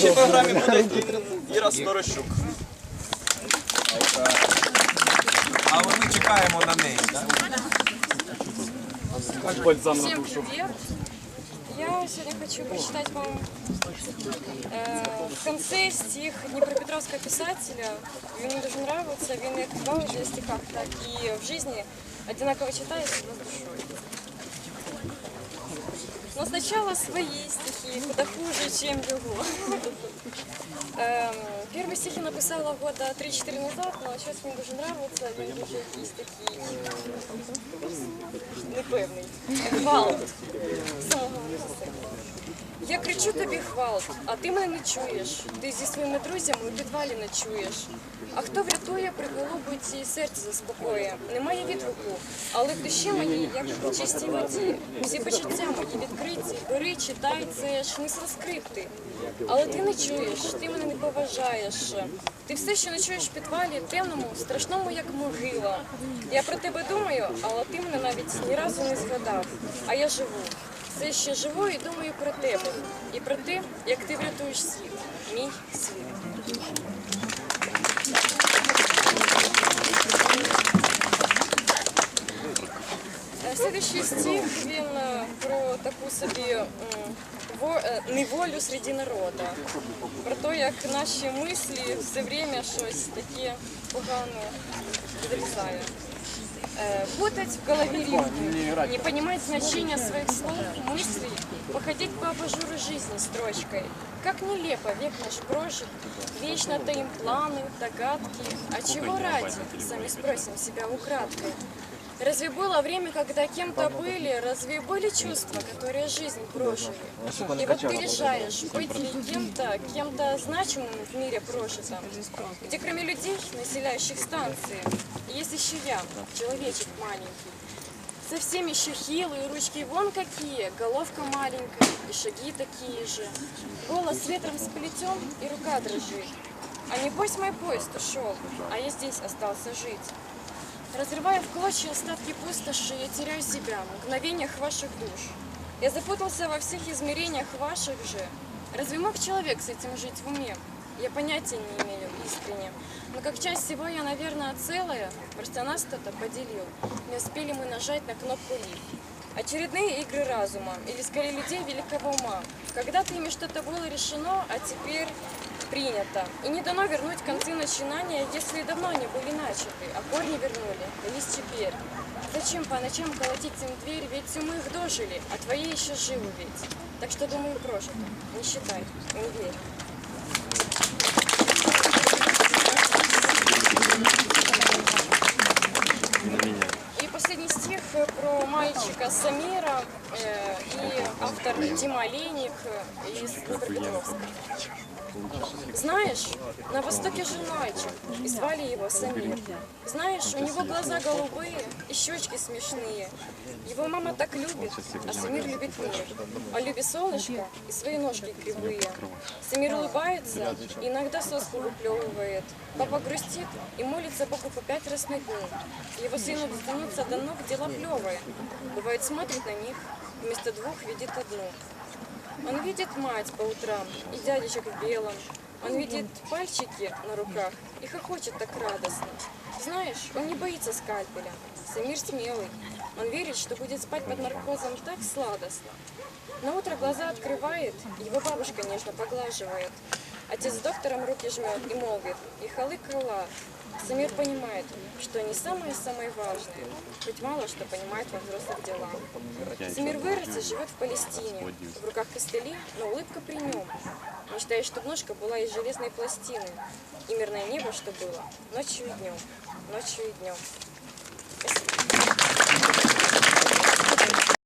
нашій програмі буде Іра Сторощук. А ми чекаємо на неї. да? Всем привет! Я сегодня хочу прочитать вам э, в конце стих Днепропетровского писателя. Він мне дуже нравится, він як в аудиостихах, так и в жизни одинаково читается с душой. Но сначала свои стихи, куда хуже, чем. Эм, Первые стихи написала года 3-4 назад, но сейчас мне дуже нравится, він дуже якийсь такий непевний. Гвалт. Я кричу тобі гвалт, а ти мене не чуєш. Ти зі своїми друзями у підвалі не чуєш. А хто врятує, приголубить і серце заспокоює. Немає відгуку, але душі моїй, як в чистій воді. Всі почуття мої відкриті. Бери, читай, це ж не з розкрипти. Але ти не чуєш, ти мене не поважаєш. Ти все ще ночуєш в підвалі, темному, страшному, як могила. Я про тебе думаю, але ти мене навіть ні разу не згадав. А я живу. Все ще живу і думаю про тебе. І про те, як ти врятуєш світ. Мій світ. Следующий стих він е, про таку собі м, во- е, неволю серед народу. Про те, як наші мислі все время щось таке погане залізає. Э, Путать в голове рифмы, не понимать значения своих слов, мыслей, походить по абажуру жизни строчкой. Как нелепо век наш прожит, вечно таим планы, догадки. А чего ради, сами спросим себя украдкой. Разве было время, когда кем-то были? Разве были чувства, которые жизнь прожили? И вот ты решаешь, быть кем-то, кем-то значимым в мире прожитом, где кроме людей, населяющих станции, есть еще я, человечек маленький. Совсем еще хилые, ручки вон какие, головка маленькая, и шаги такие же. Голос ветром сплетен, и рука дрожит. А небось мой поезд ушел, а я здесь остался жить. Разрывая в клочья остатки пустоши, я теряю себя в мгновениях ваших душ. Я запутался во всех измерениях ваших же. Разве мог человек с этим жить в уме? Я понятия не имею искренне. Но как часть всего я, наверное, целая, просто нас кто-то поделил. Не успели мы нажать на кнопку «Лив». Очередные игры разума, или скорее людей великого ума. Когда-то ими что-то было решено, а теперь принято. И не дано вернуть концы начинания, если давно они были начаты, а корни вернули, да есть теперь. Зачем по ночам колотить им дверь, ведь мы их дожили, а твои еще живы ведь. Так что, думаю, прожито. Не считай, не верь. Э, про мальчика Самира э, и автор Дима Олейник э, из Днепропетровска. Знаешь, на востоке жил мальчик, и звали его Самир. Знаешь, у него глаза голубые и щечки смешные. Его мама так любит, а Самир любит мир. Он любит солнышко и свои ножки кривые. Самир улыбается, и иногда соску выплевывает. Папа грустит и молится Богу по пять раз на дню. Его сыну дотянуться до ног дела плевое. Бывает, смотрит на них, вместо двух видит одну. Он видит мать по утрам и дядечек в белом. Он видит пальчики на руках и хохочет так радостно. Знаешь, он не боится скальпеля. Самир смелый. Он верит, что будет спать под наркозом так сладостно. На утро глаза открывает, его бабушка нежно поглаживает. Отец с доктором руки жмет и молвит, и халы крыла. Самир понимает, что они самые-самые важные, хоть мало что понимает во взрослых делах. Самир вырос и живет в Палестине. В руках костыли, но улыбка при нем. Мечтает, чтобы ножка была из железной пластины. И мирное небо, что было, ночью и днем, ночью и днем.